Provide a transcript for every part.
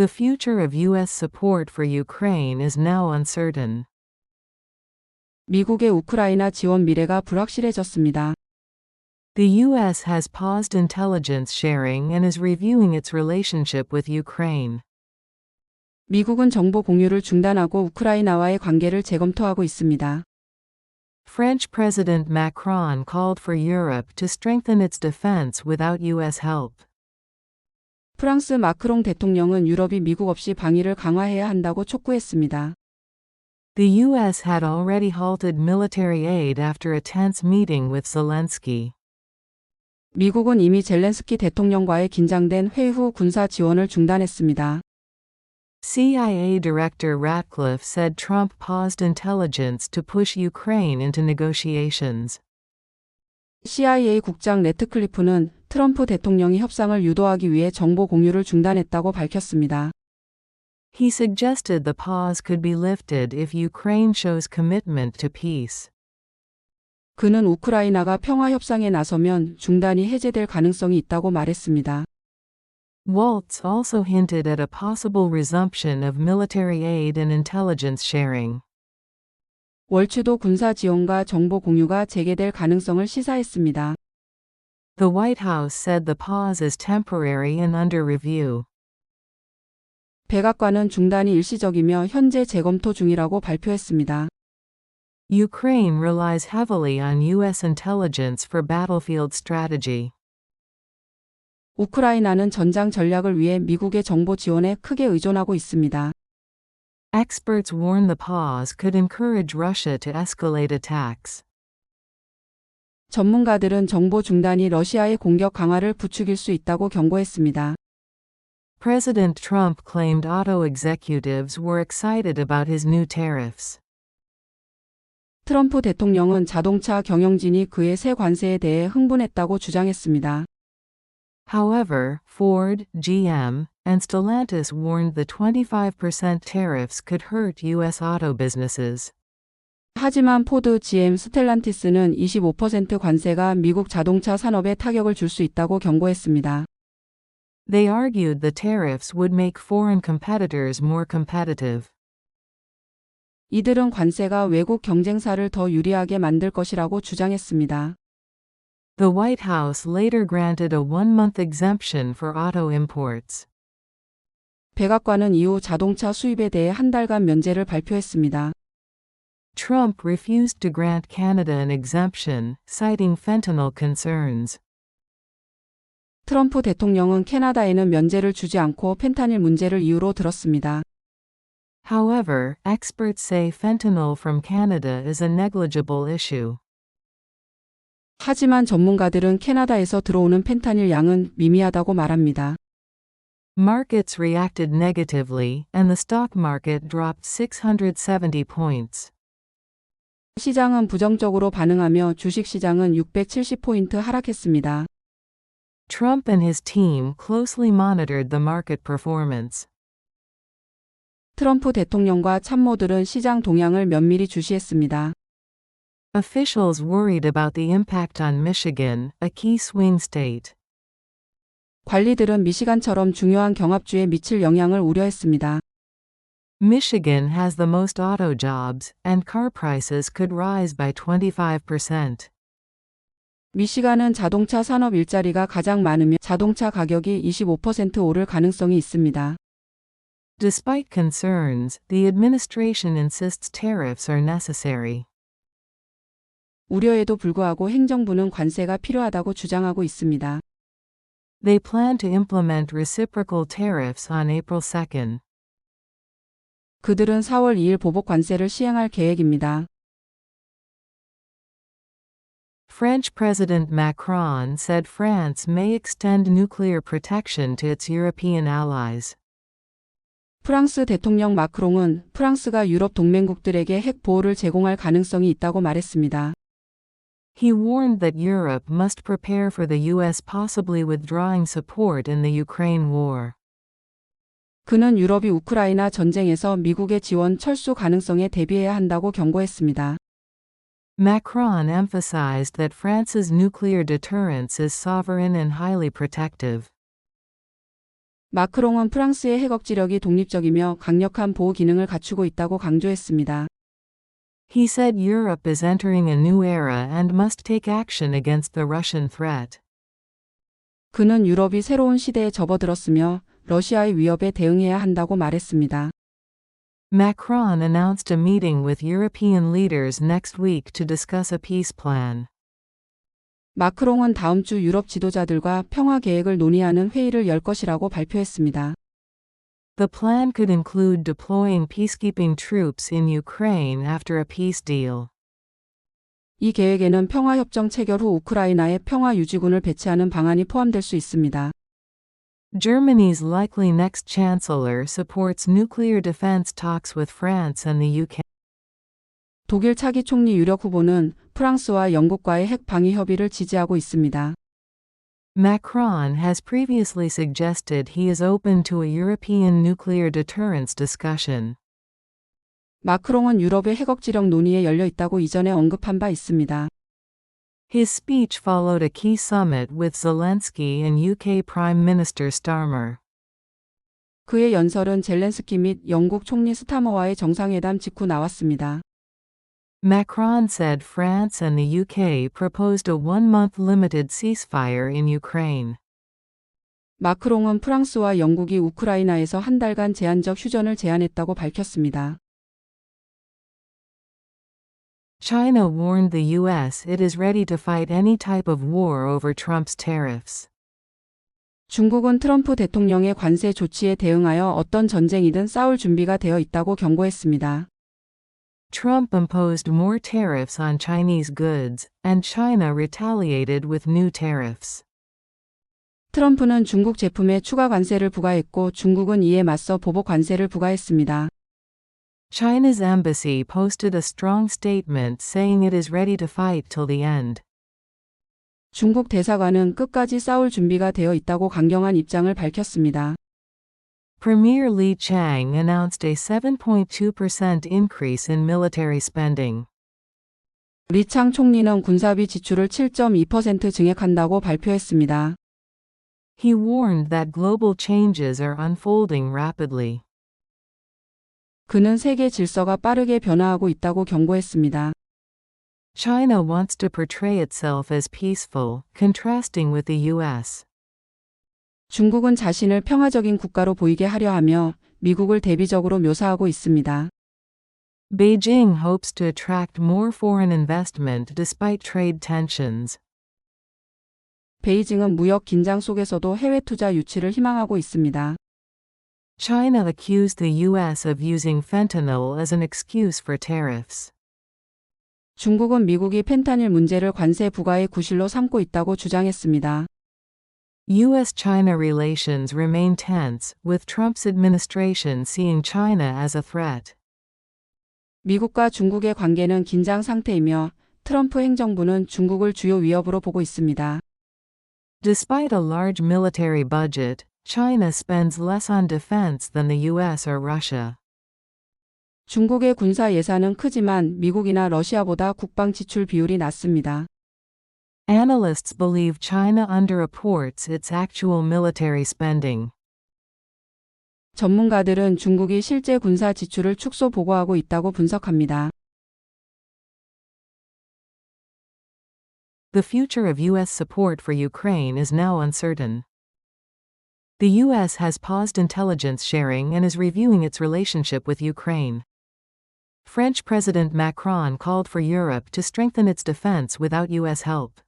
The future of U.S. support for Ukraine is now uncertain. 미국의 우크라이나 지원 미래가 불확실해졌습니다. The U.S. has paused intelligence sharing and is reviewing its relationship with Ukraine. 미국은 정보 공유를 중단하고 우크라이나와의 관계를 재검토하고 있습니다. French President Macron called for Europe to strengthen its defense without U.S. help. 프랑스 마크롱 대통령은 유럽이 미국 없이 방위를 강화해야 한다고 촉구했습니다. The U.S. had already halted military aid after a tense meeting with Zelensky. 미국은 이미 젤렌스키 대통령과의 긴장된 회의 후 군사 지원을 중단했습니다. CIA Director Ratcliffe said Trump paused intelligence to push Ukraine into negotiations. CIA 국장 레트클리프는 트럼프 대통령이 협상을 유도하기 위해 정보 공유를 중단했다고 밝혔습니다. He suggested the pause could be lifted if Ukraine shows commitment to peace. 그는 우크라이나가 평화 협상에 나서면 중단이 해제될 가능성이 있다고 말했습니다. Waltz also hinted at a possible resumption of military aid and intelligence sharing. 월추도 군사 지원과 정보 공유가 재개될 가능성을 시사했습니다. The White House said the pause is temporary and under review. 백악관은 중단이 일시적이며 현재 재검토 중이라고 발표했습니다. Ukraine relies heavily on U.S. intelligence for battlefield strategy. 우크라이나는 전장 전략을 위해 미국의 정보 지원에 크게 의존하고 있습니다. Experts warn the pause could encourage Russia to escalate attacks. 전문가들은 정보 중단이 러시아의 공격 강화를 부추길 수 있다고 경고했습니다. President Trump claimed auto executives were excited about his new tariffs. 트럼프 대통령은 자동차 경영진이 그의 새 관세에 대해 흥분했다고 주장했습니다. However, Ford, GM, and Stellantis warned the 25% tariffs could hurt U.S. auto businesses. 하지만 포드, GM, 스텔란티스는 25% 관세가 미국 자동차 산업에 타격을 줄 수 있다고 경고했습니다. They argued the tariffs would make foreign competitors more competitive. 이들은 관세가 외국 경쟁사를 더 유리하게 만들 것이라고 주장했습니다. The White House later granted a one-month exemption for auto imports. 백악관은 이후 자동차 수입에 대해 한 달간 면제를 발표했습니다. Trump refused to grant Canada an exemption, citing fentanyl concerns. 트럼프 대통령은 캐나다에는 면제를 주지 않고 펜타닐 문제를 이유로 들었습니다. However, experts say fentanyl from Canada is a negligible issue. 하지만 전문가들은 캐나다에서 들어오는 펜타닐 양은 미미하다고 말합니다. Markets reacted negatively, and the stock market dropped 670 points. 시장은 부정적으로 반응하며 주식 시장은 670포인트 하락했습니다. Trump and his team closely monitored the market performance. 트럼프 대통령과 참모들은 시장 동향을 면밀히 주시했습니다. Officials worried about the impact on Michigan, a key swing state. 관리들은 미시간처럼 중요한 경합주에 미칠 영향을 우려했습니다. Michigan has the most auto jobs, and car prices could rise by 25%. 미시간은 자동차 산업 일자리가 가장 많으며 자동차 가격이 25% 오를 가능성이 있습니다. Despite concerns, the administration insists tariffs are necessary. 우려에도 불구하고 행정부는 관세가 필요하다고 주장하고 있습니다. They plan to implement reciprocal tariffs on April 2nd. 그들은 4월 2일 보복 관세를 시행할 계획입니다. French President Macron said France may extend nuclear protection to its European allies. 프랑스 대통령 마크롱은 프랑스가 유럽 동맹국들에게 핵 보호를 제공할 가능성이 있다고 말했습니다. He warned that Europe must prepare for the U.S. possibly withdrawing support in the Ukraine war. 그는 유럽이 우크라이나 전쟁에서 미국의 지원 철수 가능성에 대비해야 한다고 경고했습니다. Macron emphasized that France's nuclear deterrence is sovereign and highly protective. 마크롱은 프랑스의 핵 억지력이 독립적이며 강력한 보호 기능을 갖추고 있다고 강조했습니다. He said Europe is entering a new era and must take action against the Russian threat. 그는 유럽이 새로운 시대에 접어들었으며 러시아의 위협에 대응해야 한다고 말했습니다. Macron announced a meeting with European leaders next week to discuss a peace plan. 마크롱은 다음 주 유럽 지도자들과 평화 계획을 논의하는 회의를 열 것이라고 발표했습니다. The plan could include deploying peacekeeping troops in Ukraine after a peace deal. 이 계획에는 평화협정 체결 후 우크라이나에 평화 유지군을 배치하는 방안이 포함될 수 있습니다. Germany's likely next chancellor supports nuclear defense talks with France and the UK. 독일 차기 총리 유력 후보는 프랑스와 영국과의 핵 방위 협의를 지지하고 있습니다. Macron has previously suggested he is open to a European nuclear deterrence discussion. 마크롱은 유럽의 핵억지력 논의에 열려 있다고 이전에 언급한 바 있습니다. His speech followed a key summit with Zelensky and UK Prime Minister Starmer. 그의 연설은 젤렌스키 및 영국 총리 스타머와의 정상회담 직후 나왔습니다. Macron said France and the UK proposed a one-month limited ceasefire in Ukraine. 마크롱은 프랑스와 영국이 우크라이나에서 한 달간 제한적 휴전을 제안했다고 밝혔습니다. China warned the U.S. it is ready to fight any type of war over Trump's tariffs. 중국은 트럼프 대통령의 관세 조치에 대응하여 어떤 전쟁이든 싸울 준비가 되어 있다고 경고했습니다. Trump imposed more tariffs on Chinese goods, and China retaliated with new tariffs. 트럼프는 중국 제품에 추가 관세를 부과했고 중국은 이에 맞서 보복 관세를 부과했습니다. China's embassy posted a strong statement saying it is ready to fight till the end. 중국 대사관은 끝까지 싸울 준비가 되어 있다고 강경한 입장을 밝혔습니다. Premier Li Chang announced a 7.2% increase in military spending. 리창 총리는 군사비 지출을 7.2% 증액한다고 발표했습니다. He warned that global changes are unfolding rapidly. 그는 세계 질서가 빠르게 변화하고 있다고 경고했습니다. China wants to portray itself as peaceful, contrasting with the U.S. 중국은 자신을 평화적인 국가로 보이게 하려 하며 미국을 대비적으로 묘사하고 있습니다. Beijing hopes to attract more foreign investment despite trade tensions. 베이징은 무역 긴장 속에서도 해외 투자 유치를 희망하고 있습니다. China accused the U.S. of using fentanyl as an excuse for tariffs. 중국은 미국이 펜타닐 문제를 관세 부과의 구실로 삼고 있다고 주장했습니다. U.S.-China relations remain tense, with Trump's administration seeing China as a threat. 미국과 중국의 관계는 긴장 상태이며 트럼프 행정부는 중국을 주요 위협으로 보고 있습니다. Despite a large military budget, China spends less on defense than the U.S. or Russia. 중국의 군사 예산은 크지만 미국이나 러시아보다 국방 지출 비율이 낮습니다. Analysts believe China underreports its actual military spending. 전문가들은 중국이 실제 군사 지출을 축소 보고하고 있다고 분석합니다. The future of U.S. support for Ukraine is now uncertain. The U.S. has paused intelligence sharing and is reviewing its relationship with Ukraine. French President Macron called for Europe to strengthen its defense without U.S. help.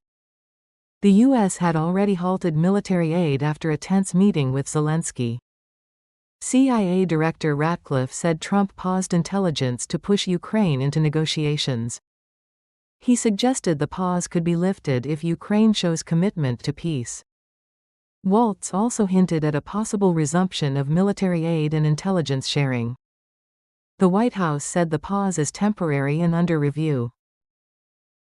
The U.S. had already halted military aid after a tense meeting with Zelensky. CIA Director Ratcliffe said Trump paused intelligence to push Ukraine into negotiations. He suggested the pause could be lifted if Ukraine shows commitment to peace. Waltz also hinted at a possible resumption of military aid and intelligence sharing. The White House said the pause is temporary and under review.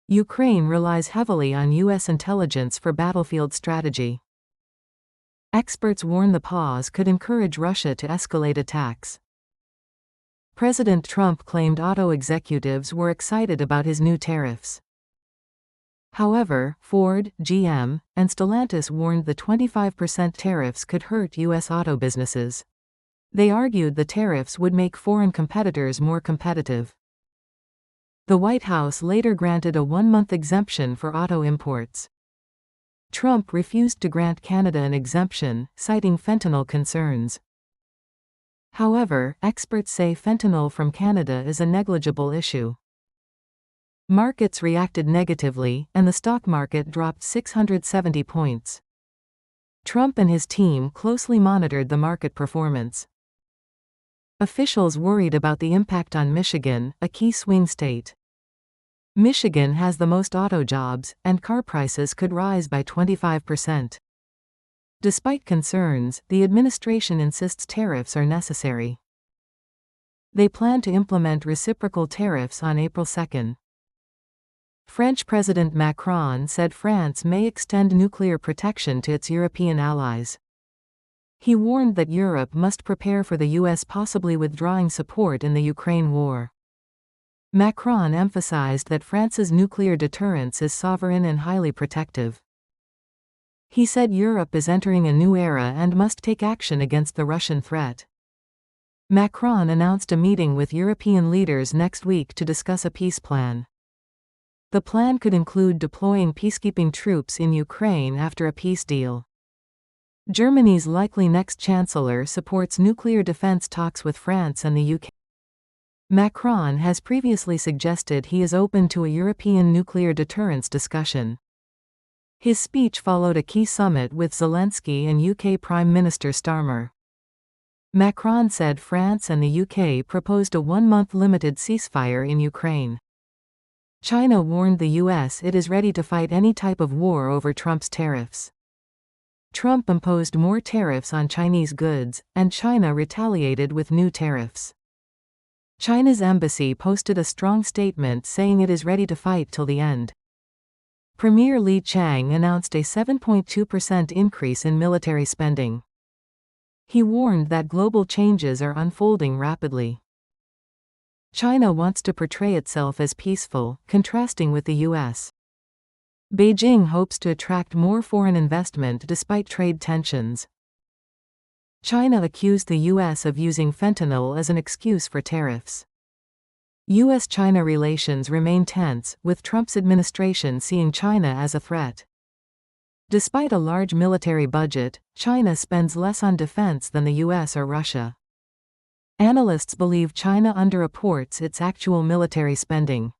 Ukraine relies heavily on U.S. intelligence for battlefield strategy. Experts warn the pause could encourage Russia to escalate attacks. President Trump claimed auto executives were excited about his new tariffs. However, Ford, GM, and Stellantis warned the 25% tariffs could hurt U.S. auto businesses. They argued the tariffs would make foreign competitors more competitive. The White House later granted a one month exemption for auto imports. Trump refused to grant Canada an exemption, citing fentanyl concerns. However, experts say fentanyl from Canada is a negligible issue. Markets reacted negatively, and the stock market dropped 670 points. Trump and his team closely monitored the market performance. Officials worried about the impact on Michigan, a key swing state. Michigan has the most auto jobs, and car prices could rise by 25%. Despite concerns, the administration insists tariffs are necessary. They plan to implement reciprocal tariffs on April 2. French President Macron said France may extend nuclear protection to its European allies. He warned that Europe must prepare for the U.S. possibly withdrawing support in the Ukraine war. Macron emphasized that France's nuclear deterrence is sovereign and highly protective. He said Europe is entering a new era and must take action against the Russian threat. Macron announced a meeting with European leaders next week to discuss a peace plan. The plan could include deploying peacekeeping troops in Ukraine after a peace deal. Germany's likely next chancellor supports nuclear defense talks with France and the UK. Macron has previously suggested he is open to a European nuclear deterrence discussion. His speech followed a key summit with Zelensky and UK Prime Minister Starmer. Macron said France and the UK proposed a one month limited ceasefire in Ukraine. China warned the US it is ready to fight any type of war over Trump's tariffs. Trump imposed more tariffs on Chinese goods, and China retaliated with new tariffs. China's embassy posted a strong statement saying it is ready to fight till the end. Premier Li Chang announced a 7.2% increase in military spending. He warned that global changes are unfolding rapidly. China wants to portray itself as peaceful, contrasting with the US. Beijing hopes to attract more foreign investment despite trade tensions. China accused the U.S. of using fentanyl as an excuse for tariffs. U.S. China relations remain tense, with Trump's administration seeing China as a threat. Despite a large military budget, China spends less on defense than the US or Russia. Analysts believe China underreports its actual military spending.